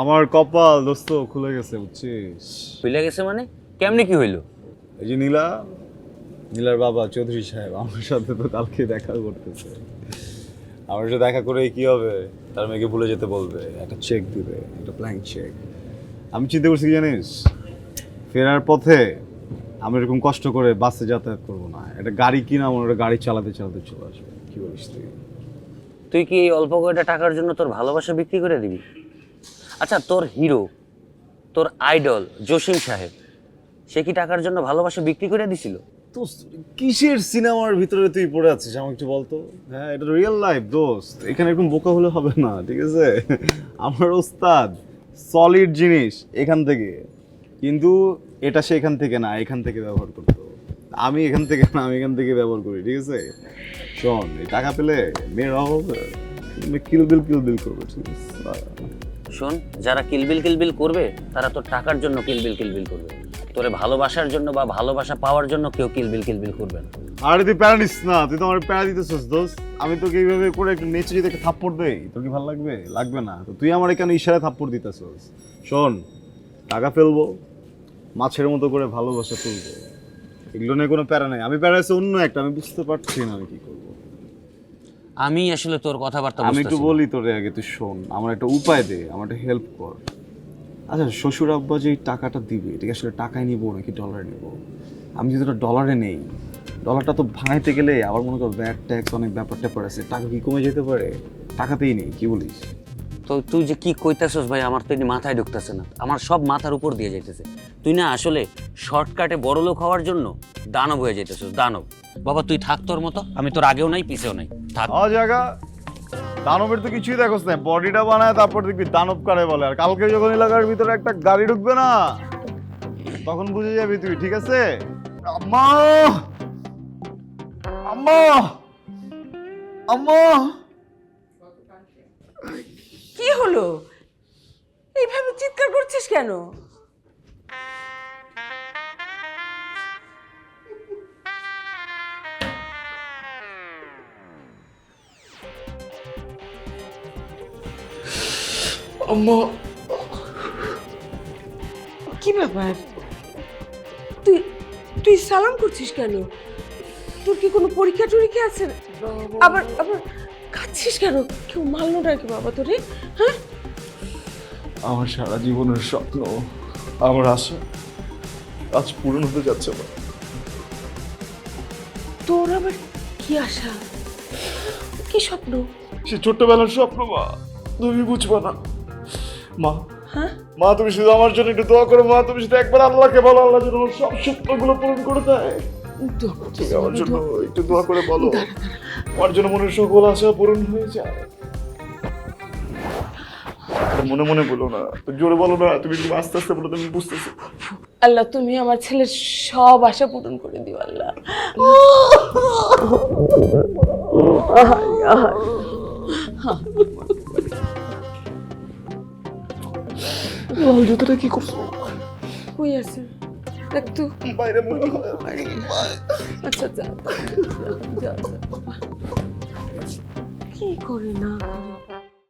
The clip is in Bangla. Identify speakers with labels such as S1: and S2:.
S1: আমার কপাল দোস্ত খুলে গেছে বুঝছিস?
S2: খুলে গেছে মানে? কেমনে কি হইল?
S1: এই যে নীলা নীলার বাবা চৌধুরী সাহেব আমার সাথে তো কালকে দেখা করতেছে। আমার সাথে দেখা করে কি হবে? তার মেয়েকে ভুলে যেতে বলবে একটা চেক দিবে একটা ব্ল্যাঙ্ক চেক আমি চিন্তা করছি কি জানিস? ফেরার পথে আমি এরকম কষ্ট করে বাসে যাতায়াত করব না। একটা গাড়ি কিনা আমার একটা গাড়ি চালাতে চালাতে চলে আসবে। কি বলিস তুই?
S2: তুই কি এই অল্প কয়টা টাকার জন্য তোর ভালোবাসা বিক্রি করে দিবি? আচ্ছা তোর হিরো তোর আইডল জসিম সাহেব, সে কি টাকার জন্য ভালোবাসা বিক্রি করে দিছিল?
S1: দোস্ত, কিসের সিনেমার ভিতরে তুই পড়ে আছিস? আমাকে একটু বলতো হ্যাঁ এটা রিয়েল লাইফ দোস্ত। এখানে এরকম বোকা হলে হবে না, ঠিক আছে? আমার ওস্তাদ সলিড জিনিস এখান থেকে। কিন্তু এটা সে এখান থেকে না, এখান থেকে ব্যবহার করতো। আমি এখান থেকে না, আমি এখান থেকে ব্যবহার করি, ঠিক আছে? শোন টাকা পেলে মেয়ের হবে। কিলবিল কিলবিল করবে, ঠিক আছে?
S2: শোন, যারা কিলবিল কিলবিল করবে, তারা তোর টাকার জন্য কিলবিল কিলবিল করবে। তোরে ভালোবাসার জন্য বা ভালোবাসা পাওয়ার জন্য কেউ কিলবিল কিলবিল করবে না।
S1: আরে, তুই প্যারা নিস না, তুই তো আমার প্যারা দিতেছিস, দোস্ত। আমি তোকে এইভাবে করে একটু নেচে যদি থাপ্পড় দেই, তোর কি ভালো লাগবে? লাগবে না। তো তুই আমার এখানে ইশারায় থাপ্পড় দিতেছিস। শোন, টাকা ফেলব, মাছের মতো করে ভালোবাসা তুলবো। এগুলো নিয়ে কোনো প্যারা নেই। আমি প্যারা আছে অন্য একটা, আমি বুঝতে পারছি না আমি কি করব।
S2: আমি আসলে তোর কথাবার্তা
S1: আমি একটু বলি তোরে আগে তুই শোন আমার একটা উপায় দে আমার একটা হেল্প কর। আচ্ছা শ্বশুর আব্বা যে টাকাটা দিবে এটাকে আসলে টাকায় নিবো নাকি ডলারে নেব? আমি যদি ওটা ডলারে নেই ডলারটা তো ভাঙাইতে গেলে আবার মনে কর ব্যাট ট্যাক্স অনেক ব্যাপার ট্যাপার আছে টাকা কি কমে যেতে পারে? টাকাতেই নেই কি বলিস?
S2: তো তুই যে কি কইতাছস ভাই, আমার তো এটি মাথায় ঢুকতেছে না। আমার সব মাথার উপর দিয়ে যাইতেছে। তুই না আসলে শর্টকাটে বড় লোক হওয়ার জন্য দানব হয়ে যাইতেছস, দানব। বাবা, তুই থাক তোর মতো। আমি তোর আগেও নাই, পিছেও নাই। থাক।
S1: জায়গা। দানবের তো কিছুই দেখোস না বডিটা বানায় তারপর দেখবি দানব কারে বলে। আর কালকে যখন এলাকার ভিতরে একটা গাড়ি ঢুকবে না, তখন বুঝে যাবি তুই, ঠিক আছে? আম্মা! আম্মা! আম্মা!
S3: হলো? এইভাবে চিৎকার করছিস কেন?
S4: আম্মা।
S3: কি ব্যাপার? তুই তুই সালাম করছিস কেন? তোর কি কোনো পরীক্ষা টরীক্ষা আছে আবার আবার খাচ্ছিস কেন? কেউ মারলো নাকি বাবা তোরে? হ্যাঁ?
S4: আমার সারা জীবনের স্বপ্ন আমার আশা আজ পূরণ হতে যাচ্ছে না।
S3: তোর আবার কি আশা? কি স্বপ্ন?
S4: সে ছোট্টবেলার স্বপ্ন মা। তুমি বুঝবা না। মা
S3: হ্যাঁ?
S4: মা তুমি শুধু আমার জন্য একটু দোয়া করো। মা তুমি শুধু একবার আল্লাহকে বলো আল্লাহ যেন আমার সব স্বপ্নগুলো পূরণ করে দেয়। তুমি আমার জন্য একটু দোয়া করে বলো। আমার জন্য মনের সকল আশা পূরণ হয়ে যায়। আরে মনে মনে বলো না জোরে বলো না তুমি একটু আস্তে আস্তে বলো তুমি বুঝতেছি।
S3: আল্লাহ তুমি আমার ছেলের সব আশা পূরণ করে দিও আল্লাহ।
S4: লাল জুতোটা কি করছ?
S3: কই আছে? তো।
S4: বাইরে মনে হয়
S3: আচ্ছা যা যা। কি করে না?